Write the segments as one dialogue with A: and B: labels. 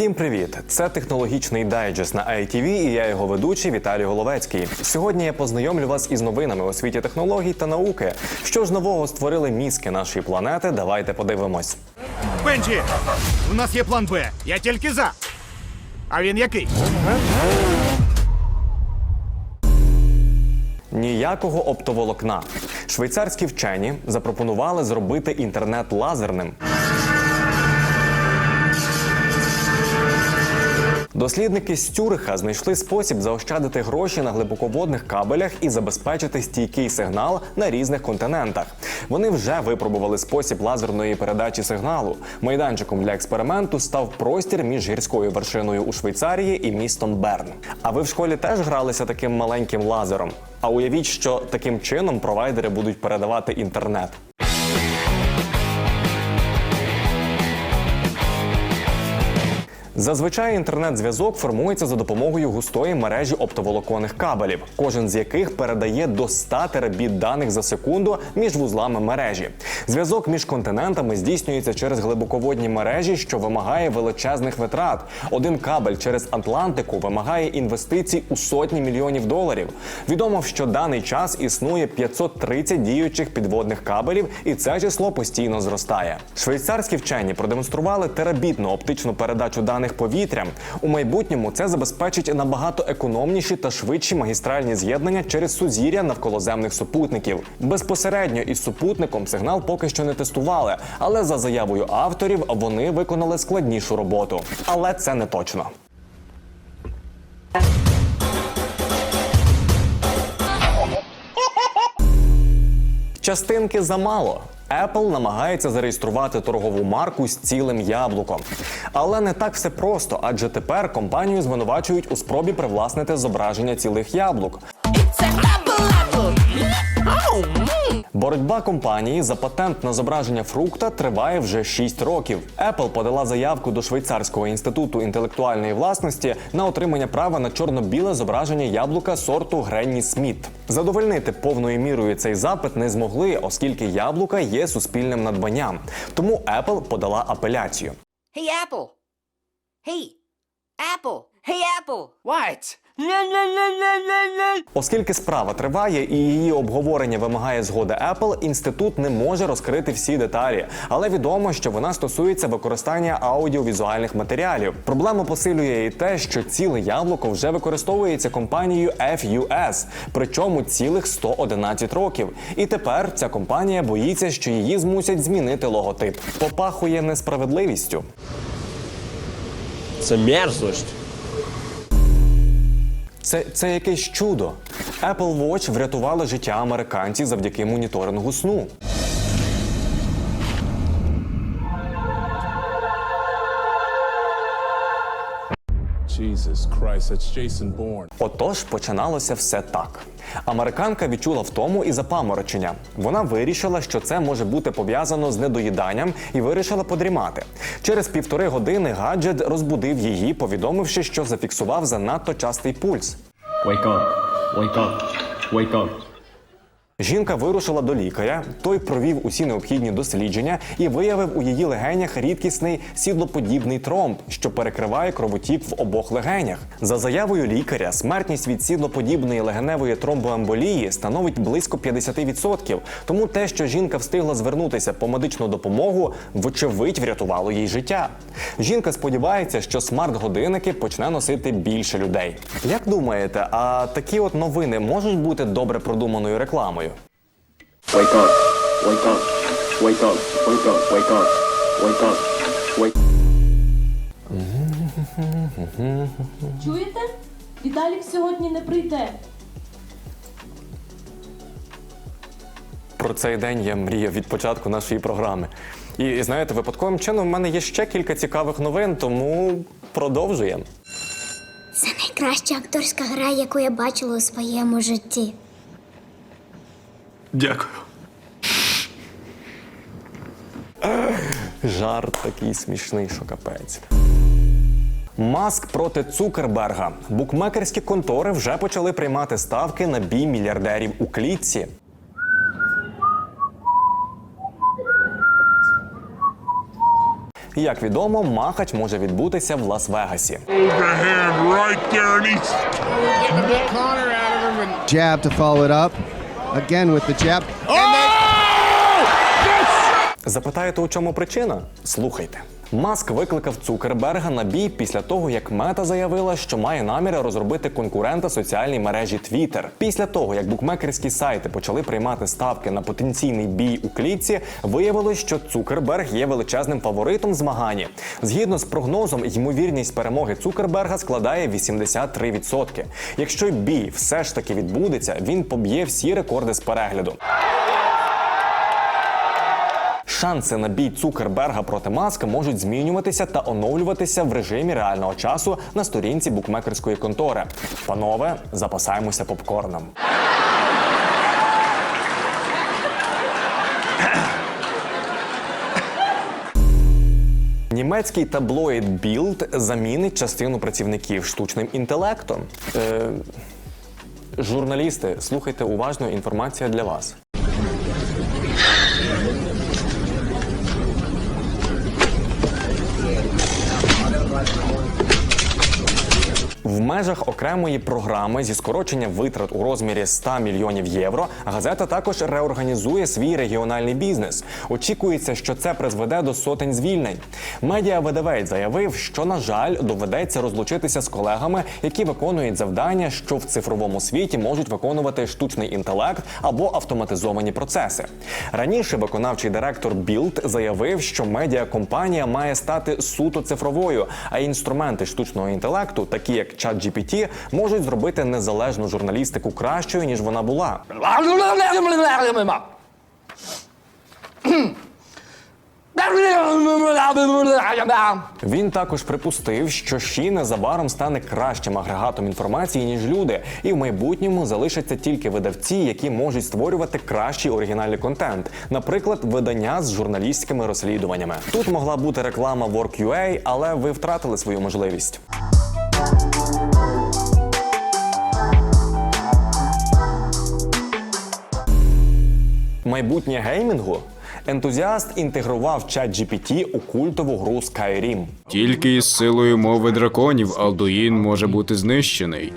A: Усім привіт! Це технологічний дайджест на ITV і я його ведучий Віталій Головецький. Сьогодні я познайомлю вас із новинами у світі технологій та науки. Що ж нового створили мізки нашої планети? Давайте подивимось.
B: Бенджі, у нас є план Б. Я тільки за. А він який?
A: Ніякого оптоволокна. Швейцарські вчені запропонували зробити інтернет лазерним. Дослідники з Тюриха знайшли спосіб заощадити гроші на глибоководних кабелях і забезпечити стійкий сигнал на різних континентах. Вони вже випробували спосіб лазерної передачі сигналу. Майданчиком для експерименту став простір між гірською вершиною у Швейцарії і містом Берн. А ви в школі теж гралися таким маленьким лазером? А уявіть, що таким чином провайдери будуть передавати інтернет. Зазвичай інтернет-зв'язок формується за допомогою густої мережі оптоволоконних кабелів, кожен з яких передає до 100 терабіт даних за секунду між вузлами мережі. Зв'язок між континентами здійснюється через глибоководні мережі, що вимагає величезних витрат. Один кабель через Атлантику вимагає інвестицій у сотні мільйонів доларів. Відомо, що даний час існує 530 діючих підводних кабелів, і це число постійно зростає. Швейцарські вчені продемонстрували терабітну оптичну передачу даних повітрям. У майбутньому це забезпечить набагато економніші та швидші магістральні з'єднання через сузір'я навколоземних супутників. Безпосередньо із супутником сигнал поки що не тестували, але за заявою авторів вони виконали складнішу роботу. Але це не точно. Частинки замало. Apple намагається зареєструвати торгову марку з цілим яблуком. Але не так все просто, адже тепер компанію звинувачують у спробі привласнити зображення цілих яблук. Боротьба компанії за патент на зображення фрукта триває вже 6 років. Apple подала заявку до Швейцарського інституту інтелектуальної власності на отримання права на чорно-біле зображення яблука сорту Гренні Сміт. Задовольнити повною мірою цей запит не змогли, оскільки яблука є суспільним надбанням. Тому Apple подала апеляцію.
C: Hey, Apple. Hey, Apple. Hey, Apple. What?
A: Оскільки справа триває і її обговорення вимагає згоди Apple, інститут не може розкрити всі деталі, але відомо, що вона стосується використання аудіовізуальних матеріалів. Проблему посилює і те, що ціле яблуко вже використовується компанією FUS, причому цілих 111 років. І тепер ця компанія боїться, що її змусять змінити логотип. Попахує несправедливістю.
D: Це мерзость.
A: Це, це якесь чудо. Apple Watch врятувала життя американців завдяки моніторингу сну.
E: Jesus Christ, that's Jason Bourne.
A: Отож починалося все так. Американка відчула втому і запаморочення. Вона вирішила, що це може бути пов'язано з недоїданням, і вирішила подрімати. Через півтори години гаджет розбудив її, повідомивши, що зафіксував занадто частий пульс.
D: Wake up. Wake up. Wake up.
A: Жінка вирушила до лікаря. Той провів усі необхідні дослідження і виявив у її легенях рідкісний сідлоподібний тромб, що перекриває кровотік в обох легенях. За заявою лікаря, смертність від сідлоподібної легеневої тромбоемболії становить близько 50%. Тому те, що жінка встигла звернутися по медичну допомогу, вочевидь врятувало їй життя. Жінка сподівається, що смарт-годинники почне носити більше людей. Як думаєте, а такі от новини можуть бути добре продуманою рекламою?
D: Wake up. Wake up. Wake up. Wake up. Wake up. Wake up. Wake
F: Чуєте? Віталік сьогодні не прийде.
A: Про цей день я мріяв від початку нашої програми. І знаєте, випадковим чином в мене є ще кілька цікавих новин, тому продовжуємо.
G: Це найкраща акторська гра, яку я бачила у своєму житті.
E: Дякую.
A: Жарт такий смішний, що капець. Маск проти Цукерберга. Букмекерські контори вже почали приймати ставки на бій мільярдерів у клітці. Як відомо, махач може відбутися в Лас-Вегасі.
H: Jab to follow it up. Again with the jab.
A: Запитаєте, у чому причина? Слухайте. Маск викликав Цукерберга на бій після того, як Мета заявила, що має наміри розробити конкурента соціальній мережі Twitter. Після того, як букмекерські сайти почали приймати ставки на потенційний бій у клітці, виявилось, що Цукерберг є величезним фаворитом в змаганні. Згідно з прогнозом, ймовірність перемоги Цукерберга складає 83%. Якщо бій все ж таки відбудеться, він поб'є всі рекорди з перегляду. Шанси на бій Цукерберга проти Маска можуть змінюватися та оновлюватися в режимі реального часу на сторінці букмекерської контори. Панове, запасаємося попкорном. Німецький таблоїд Bild замінить частину працівників штучним інтелектом. Е, журналісти, слухайте уважно інформація для вас. Межах окремої програми зі скорочення витрат у розмірі 100 мільйонів євро газета також реорганізує свій регіональний бізнес. Очікується, що це призведе до сотень звільнень. Медіа-видавець заявив, що на жаль доведеться розлучитися з колегами, які виконують завдання, що в цифровому світі можуть виконувати штучний інтелект або автоматизовані процеси. Раніше виконавчий директор Білд заявив, що медіакомпанія має стати суто цифровою, а інструменти штучного інтелекту, такі як ChatGPT, можуть зробити незалежну журналістику кращою ніж вона була. Він також припустив, що Ші незабаром стане кращим агрегатом інформації ніж люди, і в майбутньому залишаться тільки видавці, які можуть створювати кращий оригінальний контент, наприклад, видання з журналістськими розслідуваннями. Тут могла бути реклама Work.ua, але ви втратили свою можливість. Майбутнє геймінгу. Ентузіаст інтегрував ChatGPT у культову гру Skyrim.
I: Тільки із силою мови драконів Алдуїн може бути знищений.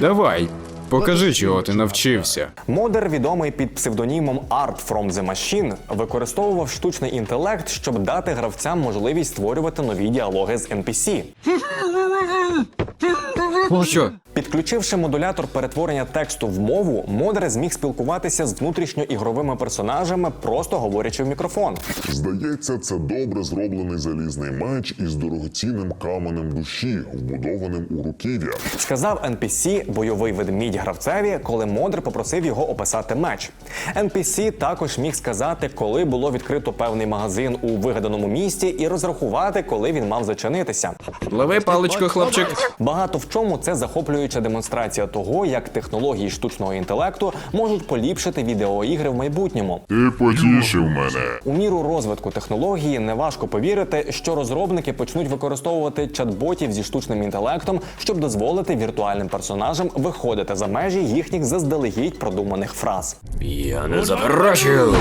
I: Давай, покажи, чого ти навчився.
A: Модер, відомий під псевдонімом Art from the Machine, використовував штучний інтелект, щоб дати гравцям можливість створювати нові діалоги з NPC.
I: Що?
A: Підключивши модулятор перетворення тексту в мову, модер зміг спілкуватися з внутрішньоігровими персонажами, просто говорячи в мікрофон.
J: Здається, це добре зроблений залізний меч із дорогоцінним каменем душі, вбудованим у руків'я.
A: Сказав NPC бойовий ведмідь гравцеві, коли модер попросив його описати меч. NPC також міг сказати, коли було відкрито певний магазин у вигаданому місті, і розрахувати, коли він мав зачинитися.
I: Лови паличку, хлопчик.
A: Багато в чому це захоплююча демонстрація того, як технології штучного інтелекту можуть поліпшити відеоігри в майбутньому.
J: Ти потішив мене.
A: У міру розвитку технології неважко повірити, що розробники почнуть використовувати чат-ботів зі штучним інтелектом, щоб дозволити віртуальним персонажам виходити за межі їхніх заздалегідь продуманих фраз.
I: Я не заперечую.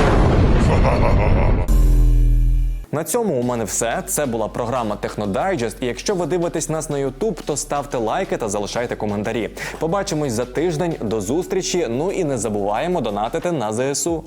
A: На цьому у мене все. Це була програма Технодайджест. І якщо ви дивитесь нас на YouTube, то ставте лайки та залишайте коментарі. Побачимось за тиждень. До зустрічі. Ну і не забуваємо донатити на ЗСУ.